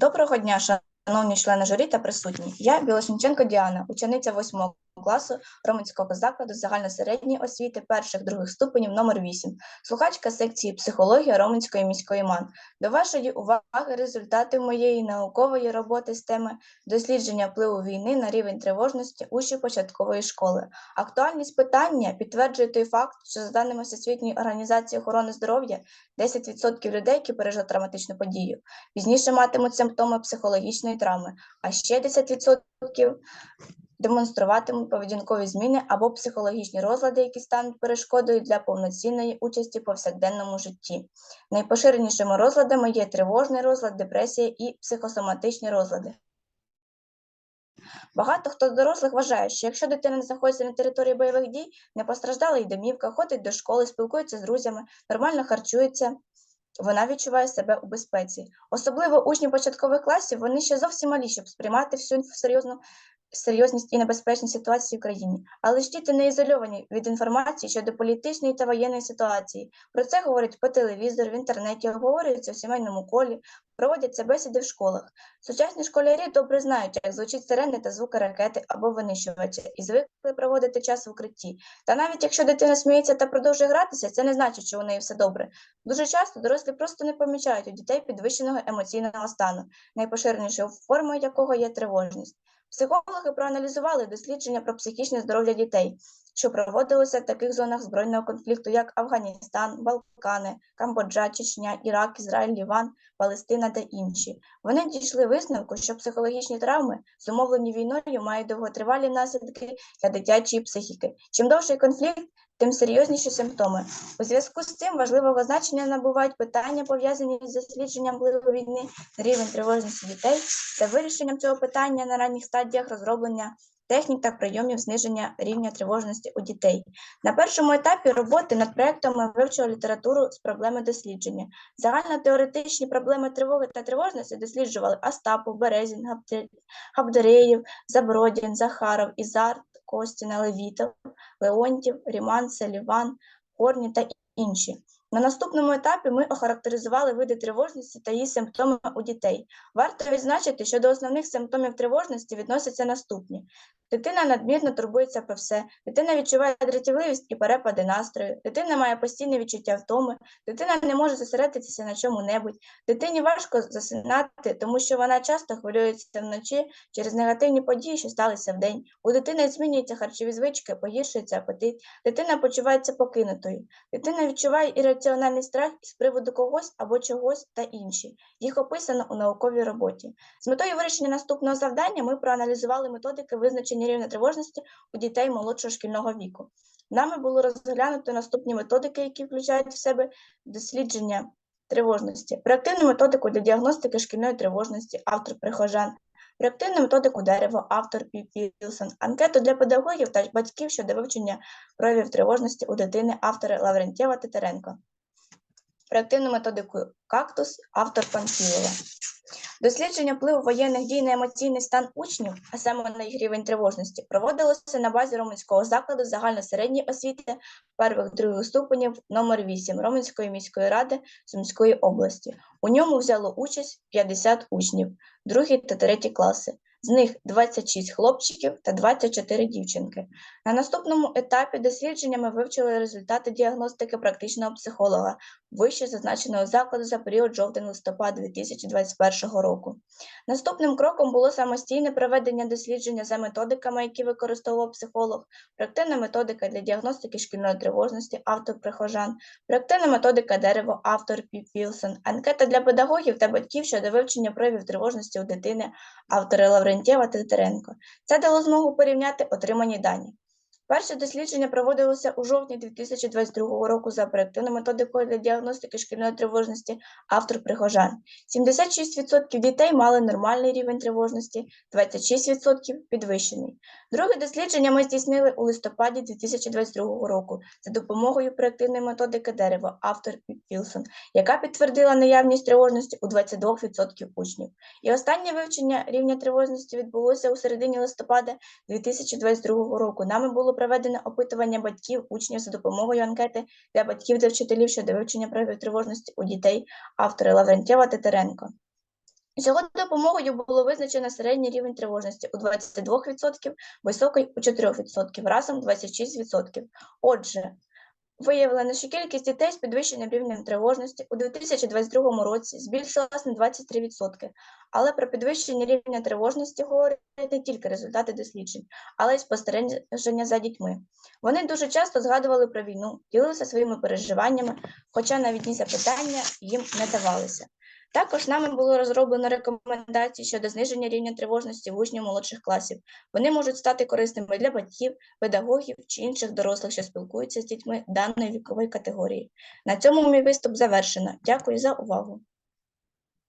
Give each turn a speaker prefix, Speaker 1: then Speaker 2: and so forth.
Speaker 1: Доброго дня, шановні члени журі та присутні. Я Білосінченко Діана, учениця 8 класу Роменського закладу загальносередньої освіти перших других ступенів номер 8 слухачка секції психологія Роменської міської МАН. До вашої уваги результати моєї наукової роботи з теми дослідження впливу війни на рівень тривожності учнів початкової школи. Актуальність питання підтверджує той факт, що за даними Всесвітньої організації охорони здоров'я 10% людей, які пережили травматичну подію, пізніше матимуть симптоми психологічної травми, а ще 10% демонструватимуть поведінкові зміни або психологічні розлади, які стануть перешкодою для повноцінної участі в повсякденному житті. Найпоширенішими розладами є тривожний розлад, депресія і психосоматичні розлади. Багато хто дорослих вважає, що якщо дитина не знаходиться на території бойових дій, не постраждала й домівка, ходить до школи, спілкується з друзями, нормально харчується, вона відчуває себе у безпеці. Особливо учні початкових класів, вони ще зовсім малі, щоб сприймати всю серйозну серйозність і небезпечність ситуації в країні, але ж діти не ізольовані від інформації щодо політичної та воєнної ситуації. Про це говорять по телевізору, в інтернеті, обговорюються у сімейному колі, проводяться бесіди в школах. Сучасні школярі добре знають, як звучить сирени та звуки ракети або винищувача, і звикли проводити час в укритті. Та навіть якщо дитина сміється та продовжує гратися, це не значить, що у неї все добре. Дуже часто дорослі просто не помічають у дітей підвищеного емоційного стану, найпоширенішою формою якого є тривожність. Психологи проаналізували дослідження про психічне здоров'я дітей, що проводилося в таких зонах збройного конфлікту, як Афганістан, Балкани, Камбоджа, Чечня, Ірак, Ізраїль, Ліван, Палестина та інші. Вони дійшли висновку, що психологічні травми, зумовлені війною, мають довготривалі наслідки для дитячої психіки. Чим довший конфлікт, тим серйозніші симптоми. У зв'язку з цим важливого значення набувають питання, пов'язані з дослідженням впливу війни на рівень тривожності дітей та вирішенням цього питання на ранніх стадіях розроблення технік та прийомів зниження рівня тривожності у дітей. На першому етапі роботи над проєктом ми вивчили літературу з проблеми дослідження. Загальнотеоретичні проблеми тривоги та тривожності досліджували Остапов, Березін, Габдереєв, Забродін, Захаров, Ізар, Костіна, Левітов, Леонтів, Ріман, Селіван, Корні та інші. На наступному етапі ми охарактеризували види тривожності та її симптоми у дітей. Варто відзначити, що до основних симптомів тривожності відносяться наступні: Дитина надмірно турбується про все, дитина відчуває дратівливість і перепади настрою, дитина має постійне відчуття втоми, дитина не може зосередитися на чому-небудь, дитині важко засинати, тому що вона часто хвилюється вночі через негативні події, що сталися вдень. У дитини змінюються харчові звички, погіршується апетит, дитина почувається покинутою, дитина відчуває ірраціональний страх із приводу когось або чогось та інші. Їх описано у науковій роботі. З метою вирішення наступного завдання ми проаналізували методики визначення підвищення рівня тривожності у дітей молодшого шкільного віку. Нами було розглянуто наступні методики, які включають в себе дослідження тривожності, проактивну методику для діагностики шкільної тривожності, автор прихожан, проактивну методику дерева, автор Пілсон, анкету для педагогів та батьків щодо вивчення проявів тривожності у дитини, автори Лаврентєва Титаренко. Проактивну методику кактус, автор Панфілова. Дослідження впливу воєнних дій на емоційний стан учнів, а саме на їх рівень тривожності, проводилося на базі Роменського закладу загальносередньої освіти перших других ступенів номер 8 Роменської міської ради Сумської області. У ньому взяло участь 50 учнів, другі та треті класи з них 26 хлопчиків та 24 дівчинки. На наступному етапі дослідження ми вивчили результати діагностики практичного психолога вище зазначеного закладу за період жовтень-листопад 2021 року. Наступним кроком було самостійне проведення дослідження за методиками, які використовував психолог, проективна методика для діагностики шкільної тривожності, автор прихожан, проективна методика дерево, автор Піп Вілсон, анкета для педагогів та батьків щодо вивчення проявів тривожності у дитини, автори Лаврентія Лаврентєва Тетеренко. Це дало змогу порівняти отримані дані. Перше дослідження проводилося у жовтні 2022 року за проєктивною методикою для діагностики шкільної тривожності автор прихожан. 76% дітей мали нормальний рівень тривожності, 26% підвищений. Друге дослідження ми здійснили у листопаді 2022 року за допомогою проєктивної методики дерева автор Пілсон, яка підтвердила наявність тривожності у 22% учнів. І останнє вивчення рівня тривожності відбулося у середині листопада 2022 року. Нами було проведено опитування батьків, учнів за допомогою анкети для батьків та вчителів щодо вивчення проявів тривожності у дітей, автори Лаврентєва Тетеренко. З допомогою було визначено середній рівень тривожності у 22%, високий у 4%, разом 26%. Отже, виявлено, що кількість дітей з підвищеним рівнем тривожності у 2022 році збільшилась на 23%. Але про підвищення рівня тривожності говорять не тільки результати досліджень, але й спостереження за дітьми. Вони дуже часто згадували про війну, ділилися своїми переживаннями, хоча навіть ні запитання їм не давалися. Також нами було розроблено рекомендації щодо зниження рівня тривожності в учнів молодших класів. Вони можуть стати корисними для батьків, педагогів чи інших дорослих, що спілкуються з дітьми даної вікової категорії. На цьому мій виступ завершено. Дякую за увагу.